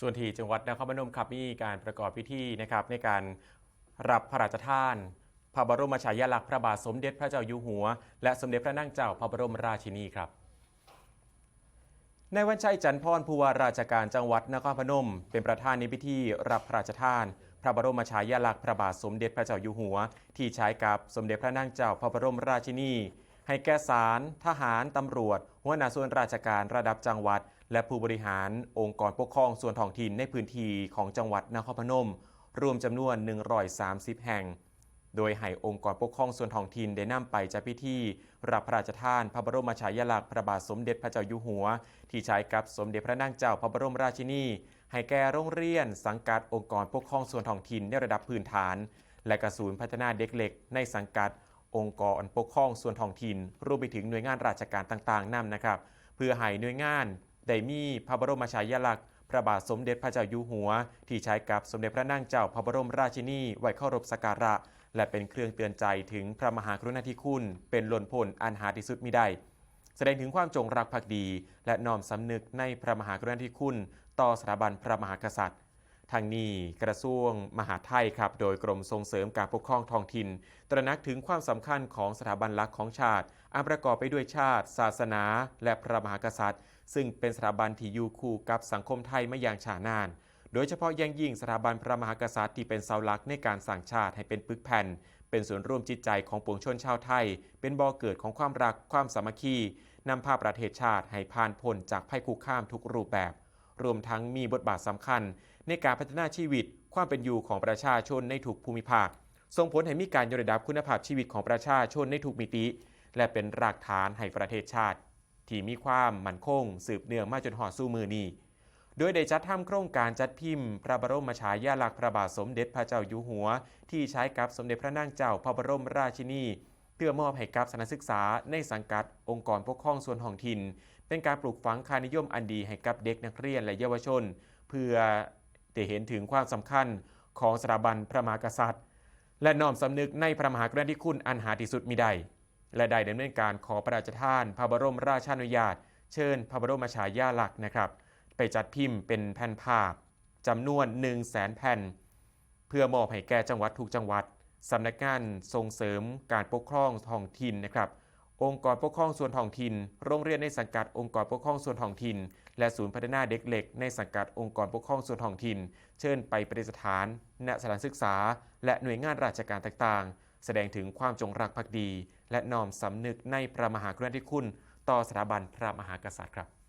ส่วนที่จังหวัดนครพนมครับมีการประกอบพิธีนะครับในการรับพระราชทาน พระบรมฉายาลักษณ์พระบาทสมเด็จพระเจ้าอยู่หัว และสมเด็จพระนางเจ้าพระบรมราชินีครับในวันชัยจันทร์พรผู้ว่าราชการจังหวัดนครพนม เป็นประธานในพิธีรับพระราชทาน พระบรมฉายาลักษณ์พระบาทสมเด็จพระเจ้าอยู่หัว ที่ใช้กับสมเด็จพระนางเจ้าพระบรมราชินีให้แก่ศาลทหาร ตำรวจ หัวหน้าส่วนราชการระดับจังหวัด และผู้บริหารองค์กรปกครองส่วนท้องถิ่นในพื้นที่ของจังหวัดนครพนม รวมจำนวน 130 แห่ง โดยให้องค์กรปกครองส่วนท้องถิ่นได้นำไปจัดพิธี รับพระราชทานพระบรมฉายาลักษณ์พระบาทสมเด็จพระเจ้าอยู่หัว ที่ใช้กับสมเด็จพระนางเจ้าพระบรมราชินีให้แก่โรงเรียน สังกัดองค์กรปกครองส่วนท้องถิ่นในระดับพื้นฐาน และกระสูนพัฒนาเด็กเล็กในสังกัดองค์กรปกครองส่วนท้องถิ่นรวมไปถึงหน่วยงานราชการต่างๆนำนะครับ เพื่อให้หน่วยงาน ได้มีพระบรมฉายาลักษณ์พระบาทสมเด็จพระเจ้าอยู่หัว ที่ใช้กับสมเด็จพระนางเจ้าพระบรมราชินีไว้เคารพสักการะ และเป็นเครื่องเตือนใจถึงพระมหากรุณาธิคุณ เป็นล้นพ้นอันหาที่สุดมิได้ แสดงถึงความจงรักภักดี และน้อมสำนึกในพระมหากรุณาธิคุณ ต่อสถาบันพระมหากษัตริย์ ทางนี้กระทรวงมหาดไทยครับ โดยกรมส่งเสริมการปกครองท้องถิ่น ตระหนักถึงความสำคัญของสถาบันหลักของชาติอันประกอบไปด้วยชาติ ศาสนา และพระมหากษัตริย์ ซึ่งเป็นสถาบันที่อยู่คู่กับสังคมไทยมาอย่างช้านาน โดยเฉพาะยังยิ่งสถาบันพระมหากษัตริย์ที่เป็นเสาหลักในการสร้างชาติให้เป็นปึกแผ่น เป็นส่วนร่วมจิตใจของปวงชนชาวไทย เป็นบ่อเกิดของความรักความสามัคคีนำพาประเทศชาติให้ผ่านพ้นจากภัยคุกคามทุกรูปแบบ รวมทั้งมีบทบาทสำคัญ ในการพัฒนาชีวิตความเป็นอยู่ของประชาชนในทุกภูมิภาค ส่งผลให้มีการยกระดับคุณภาพชีวิตของประชาชนในทุกมิติ และเป็นรากฐานให้ประเทศชาติ ที่มีความมั่นคง สืบเนื่องมาจนหอดสู้มือนี้โดยได้จัดทำโครงการจัดพิมพ์ พระบรมฉายาลักษณ์พระบาทสมเด็จพระเจ้าอยู่หัว ที่ใช้กับสมเด็จพระนางเจ้าพระบรมราชินี เพื่อมอบให้กับสถานศึกษาในสังกัดองค์กรปกครองส่วนท้องถิ่น เป็นการปลูกฝังค่านิยมอันดีให้กับเด็กนักเรียนและเยาวชน เพื่อได้เห็นถึงความสำคัญของสถาบันพระมหากษัตริย์ และน้อมสำนึกในพระมหากรุณาธิคุณอันหาที่สุดมิได้และได้ดำเนินการขอพระราชทาน พระบรมราชานุญาต เชิญพระบรมฉายาลักษณ์นะครับ ไปจัดพิมพ์เป็นแผ่นภาพจำนวน 1 0 0 0 0แสนแผ่น เพื่อมอบให้แก่จังหวัดทุกจังหวัด สำนักงานส่งเสริมการปกครองท้องถิ่นนะครับ องค์กรปกครองส่วนท้องถิ่น โรงเรียนในสังกัดองค์กรปกครองส่วนท้องถิ่น และศูนย์พัฒนาเด็กเล็กในสังกัดองค์กรปกครองส่วนท้องถิ่น เชิญไปประดิษฐาน ณ สถานศึกษา และหน่วยงานราชการต่างๆ แสดงถึงความจงรักภักดี และน้อมสำนึกในพระมหากรุณาธิคุณ ต่อสถาบันพระมหากษัตริย์ครับ